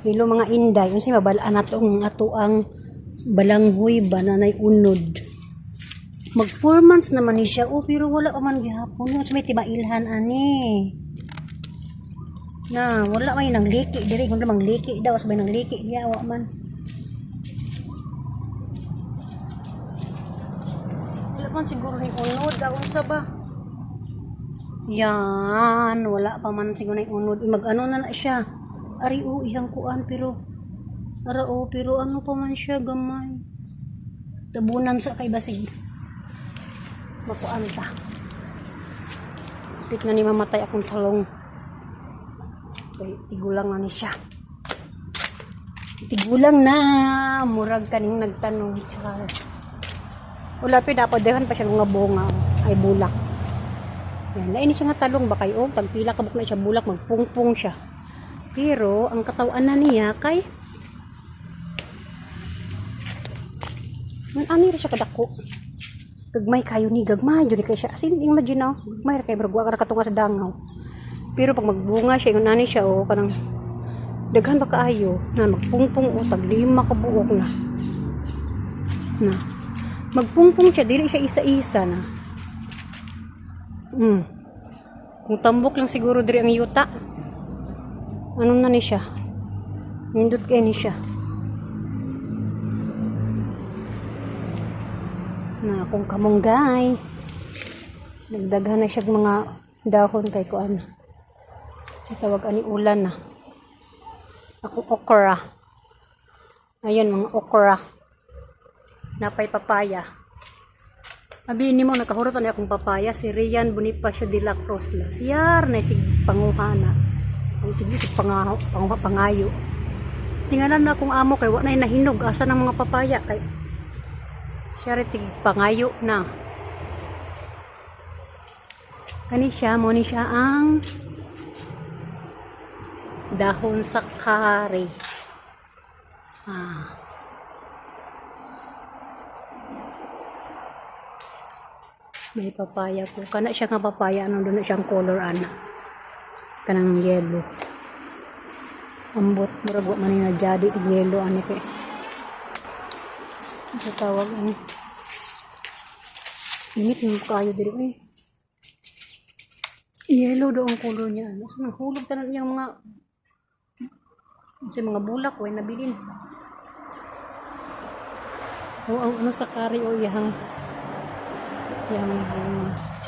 Hello mga inday, unsa mabalaan nato ang ato ang balanghoy ba na unod. Mag 4 months naman ni siya, oh, pero wala man gihapon. Unsa may tibailhan ani? Na, wala may nang liki diri, kundi mang liki daw sabay nang liki diya wa man. Wala man siguro ni unod, daw unsa ba? Yan, wala pa man siguro na unod. Mag-ano na na siya. Ari o, ihang kuan, pero... Ara o, pero ano pa man siya, gamay. Tabunan sa kay basig. Makuan ta. Pit nga ni mamatay akong talong. Kay tigulang na ni siya. Tigulang na. Murag kaning nagtanong. Char. Wala pa dapat dehan pa siya nga bunga. Ay bulak. Yan, lain siya nga talong ba kayo? Tagpila kabuk na siya bulak, magpungpung siya. Pero, ang katawan na niya kay Man ani ra siya kadako. Gagmay kayo ni gagmay jud kay siya. Asin imagine now, gagmay kay bragwa ra katunga sa dangaw. Pero pag magbunga siya, ingon ani siya o kanang daghan ba kaayo na magpungpung o tag lima ka buok na. Na. Magpungpung siya dili siya isa-isa na. Mm. Kung tambok lang siguro diri ang yuta. Ano na ni siya? Nindot kay ni siya. Na kung kamunggay. Nagdaghan na siya mga dahon kay kuan. Sa tawag ani ulan na. Ako okra. Ayun mga okra. Napay papaya. Abi ni mo nakahurutan akong papaya si Rian Bonifacio de la Cruz. Siyar na sig panguhana. Ay sige sig pangaho, panguha pangayo. Tingalan na akong amo kay wa na nahinog asa ng mga papaya kay siya rin pangayo na. Kani siya mo ni siya ang dahon sa kare. Ah. May papaya po. Kana siya nga papaya. Ano doon na siyang color ana. Kanang yellow. Ambot. Murag wa man na jadi. Yellow ano kay. Ito tawag ano. Init mo kayo diri. Ay. Yellow daw ang color niya. Ano? So, nahulog tanan niyang mga sa mga bulak. Way nabilin. O ang ano sa kari o iyang yang bunga.